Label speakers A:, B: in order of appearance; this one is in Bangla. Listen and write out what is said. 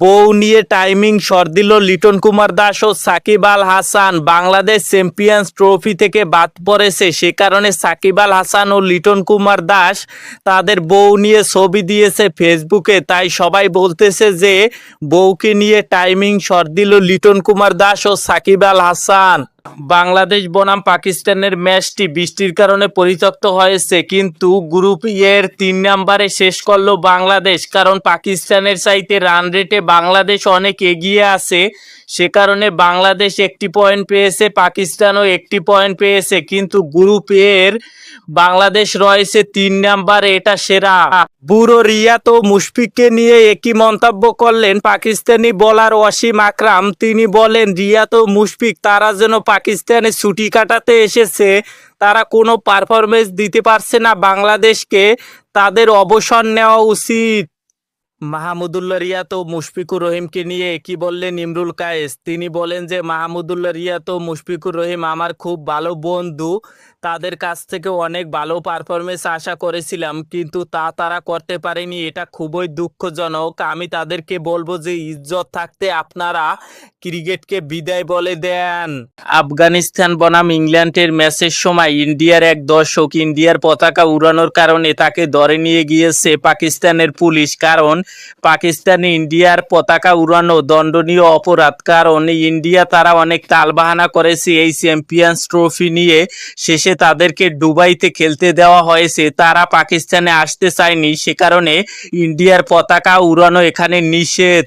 A: বউ নিয়ে টাইমিং সর দিল লিটন কুমার দাস ও সাকিব আল হাসান। বাংলাদেশ চ্যাম্পিয়ন্স ট্রফি থেকে বাদ পড়েছে। সে কারণে সাকিব আল হাসান ও লিটন কুমার দাস তাদের বউ নিয়ে ছবি দিয়েছে ফেসবুকে। তাই সবাই বলতেছে যে, বউকে নিয়ে টাইমিং সর দিল লিটন কুমার দাস ও সাকিব আল হাসান। বাংলাদেশ, বনাম, পাকিস্তানের ম্যাচটি বৃষ্টির কারণে পরিত্যক্ত হয়েছে, কিন্তু গ্রুপ এর তিন নাম্বারে শেষ করল বাংলাদেশ, কারণ পাকিস্তানের চাইতে রান রেটে বাংলাদেশ অনেক এগিয়ে আছে। সে কারণে বাংলাদেশ একটি পয়েন্ট পেয়েছে, পাকিস্তানও একটি পয়েন্ট পেয়েছে, কিন্তু গ্রুপ এর বাংলাদেশ রয়েছে তিন নাম্বারে এটা সেরা। বুড়ো রিয়াত ও মুশফিককে নিয়ে একই মন্তব্য করলেন পাকিস্তানি বলার ওয়াসিম আকরাম। তিনি বলেন রিয়াত ও মুশফিক, তারা যেন পাকিস্তানে ছুটি কাটাতে এসেছে, তারা কোনো পারফরমেন্স দিতে পারছে না। বাংলাদেশকে তাদের অবসর নেওয়া উচিত। মাহমুদুল্লাহ রিয়াত ও মুশফিকুর রহিমকে নিয়ে কি বললেন ইমরুল কায়েস? তিনি বলেন যে মাহমুদুল্লা রিয়াত ও মুশফিকুর রহিম আমার খুব ভালো বন্ধু। তাদের কাছ থেকে অনেক ভালো পারফরমেন্স আশা করেছিলাম, কিন্তু তা তারা করতে পারেনি। এটা খুবই দুঃখজনক। আমি তাদেরকে বলব যে, ইজ্জত থাকতে আপনারা ক্রিকেটকে বিদায় বলে দেন। আফগানিস্তান বনাম ইংল্যান্ডের ম্যাচের সময় ইন্ডিয়ার এক দর্শক ইন্ডিয়ার পতাকা উড়ানোর কারণে তাকে ধরে নিয়ে গিয়েছে পাকিস্তানের পুলিশ। কারণ, পাকিস্তানে ইন্ডিয়ার পতাকা উড়ানো দণ্ডনীয় অপরাধ। কারণ, ইন্ডিয়া তারা অনেক তালবাহানা করেছে এই চ্যাম্পিয়ন্স ট্রফি নিয়ে। শেষে তাদেরকে দুবাইতে খেলতে দেওয়া হয়েছে। তারা পাকিস্তানে আসতে চায়নি। সে কারণে ইন্ডিয়ার পতাকা উড়ানো এখানে নিষেধ।